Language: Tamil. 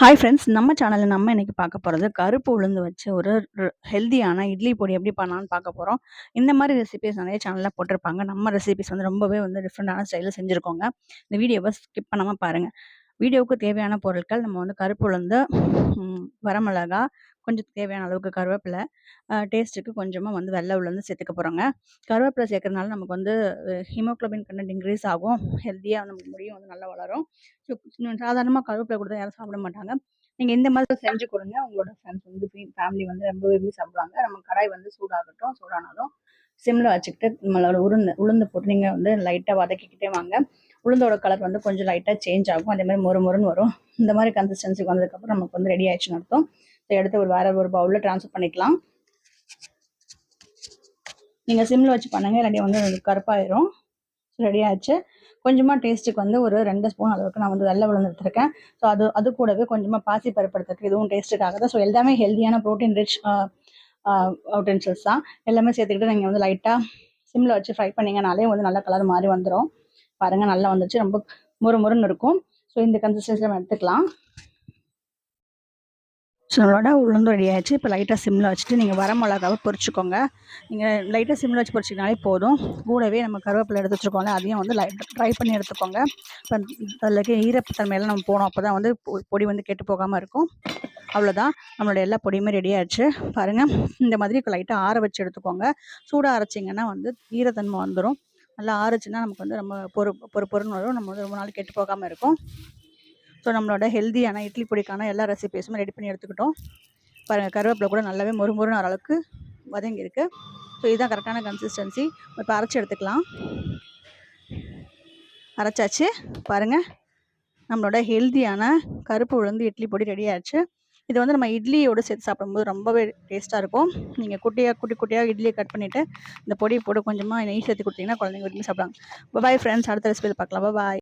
ஹாய் ஃப்ரெண்ட்ஸ் நம்ம சேனலில் நம்ம இன்னைக்கு பார்க்க போகிறது கருப்பு உளுந்து வச்சு ஒரு ஹெல்த்தியான ஹெல்தியான இட்லி பொடி எப்படி பண்ணலான்னு பார்க்க போகிறோம் இந்த மாதிரி ரெசிபிஸ் நிறைய சேனலில் போட்டிருப்பாங்க. நம்ம ரெசிபிஸ் வந்து ரொம்பவே வந்து டிஃப்ரெண்ட்டான ஸ்டைலில் செஞ்சுருக்கோங்க. இந்த வீடியோவை ஸ்கிப் பண்ணாமல் பாருங்கள் வீடியோவுக்கு தேவையான பொருட்கள் நம்ம வந்து கருப்பு உளுந்து வரமிளகா கொஞ்சம் தேவையான அளவுக்கு கருவேப்பிலை டேஸ்ட்டுக்கு கொஞ்சமாக வந்து வெள்ளை உளுந்து சேர்த்துக்க போகிறோங்க கருவேப்பிலை சேர்க்கறதுனால நமக்கு வந்து ஹீமோக்ளோபின் கண்டென்ட் இன்க்ரீஸ் ஆகும். ஹெல்த்தியாக நமக்கு முடியும் வந்து நல்லா வளரும். ஸோ சாதாரணமாக கருவேப்பிலை கொடுத்தா யாரும் சாப்பிட மாட்டாங்க. நீங்கள் இந்த மாதிரி செஞ்சு கொடுங்க. உங்களோட ஃப்ரெண்ட்ஸ் வந்து ஃபேமிலி வந்து ரொம்ப விரும்பி சாப்பிடுவாங்க. நம்ம கடாய் வந்து சூடாகட்டும் சூடானதும் சிம்மில் வச்சுக்கிட்டு நம்மளோட உளுந்து உளுந்து போட்டு நீங்கள் வந்து லைட்டாக வதக்கிக்கிட்டே வாங்க. உளுந்தோட கலர் வந்து கொஞ்சம் லைட்டாக சேஞ்ச் ஆகும். அதே மாதிரி மொறு மொறுன்னு வரும். இந்த மாதிரி கன்சிஸ்டன்சிக்கு வந்ததுக்கப்புறம் நமக்கு வந்து ரெடி ஆயிடுச்சுன்னு அர்த்தம். ஸோ எடுத்து ஒரு வேற ஒரு பவுலில் ட்ரான்ஸ்ஃபர் பண்ணிக்கலாம். நீங்கள் சிம்மில் வச்சு பண்ணுங்க. இல்லாட்டி வந்து கருப்பாயிரும். ரெடி ஆச்சு கொஞ்சமாக டேஸ்ட்டுக்கு வந்து ஒரு ரெண்டு ஸ்பூன் அளவுக்கு நான் வந்து வெள்ளை விழுந்து எடுத்திருக்கேன். ஸோ அது அது கூடவே கொஞ்சமாக பாசி பருப்பு எடுத்துருக்கு இதுவும் டேஸ்ட்டுக்காக தான். ஸோ எல்லாமே ஹெல்தியான ப்ரோட்டீன் ரிச் அவுட்டென்சல்ஸ் தான். எல்லாமே சேர்த்துக்கிட்டு நீங்கள் வந்து லைட்டாக சிம்மில் வச்சு ஃப்ரை பண்ணிங்கனாலே வந்து நல்ல கலர் மாதிரி வந்துடும் பாருங்கள் நல்லா வந்துச்சு. ரொம்ப முறு முறுன்னு இருக்கும். ஸோ இந்த கன்சிஸ்டன்சி நம்ம எடுத்துக்கலாம். ஸோ நம்மளோட உளுந்து ரெடி ஆயிடுச்சு. இப்போ லைட்டாக சிம்மில் வச்சுட்டு நீங்கள் வர மிளகாவை பொரிச்சுக்கோங்க. நீங்கள் லைட்டாக சிம்மில் வச்சு பொரிச்சிங்கனாலே போதும். கூடவே நம்ம கருவேப்பிலை எடுத்து வச்சுருக்கோம்ல அதையும் வந்து லைட் ட்ரை பண்ணி எடுத்துக்கோங்க. இப்போ அதில் இருக்க ஈரத்தன்மையெல்லாம் நம்ம போனோம். அப்போ தான் வந்து பொடி வந்து கெட்டு போகாமல் இருக்கும். அவ்வளோதான் நம்மளோட எல்லா பொடியுமே ரெடி ஆயிடுச்சு. பாருங்கள் இந்த மாதிரி லைட்டாக ஆற வச்சு எடுத்துக்கோங்க. சூடாக அரைச்சிங்கன்னா வந்து ஈரத்தன்மை வந்துடும் நல்லா ஆறுச்சுன்னா நமக்கு வந்து நம்ம பொறு பொறு பொருள் வரும். நம்ம வந்து ரொம்ப நாள் கெட்டு போகாமல் இருக்கும். ஸோ நம்மளோட ஹெல்தியான இட்லி பொடிக்கான எல்லா ரெசிபிஸுமே ரெடி பண்ணி எடுத்துக்கிட்டோம். பாருங்கள் கருவேப்பிலை கூட நல்லாவே மொறு மொறுன்னு அளவுக்கு வதங்கியிருக்கு. ஸோ இதுதான் கரெக்டான கன்சிஸ்டன்சி இப்போ அரைச்சி எடுத்துக்கலாம். அரைச்சாச்சு. பாருங்கள் நம்மளோட ஹெல்தியான கருப்பு உளுந்து இட்லி பொடி ரெடி ஆச்சு இது வந்து நம்ம இட்லியோடு சேர்த்து சாப்பிடும்போது ரொம்பவே டேஸ்ட்டாக இருக்கும். நீங்கள் குட்டியாக குட்டி குட்டியாக இட்லியை கட் பண்ணிவிட்டு இந்த பொடி போட்டு கொஞ்சமாக நெய் சேர்த்து கொடுத்தீங்கன்னா குழந்தைங்க விரும்பி சாப்பிடுவாங்க. பாய் ஃப்ரெண்ட்ஸ் அடுத்த ரெசிபியில் பார்க்கலாம். பாய்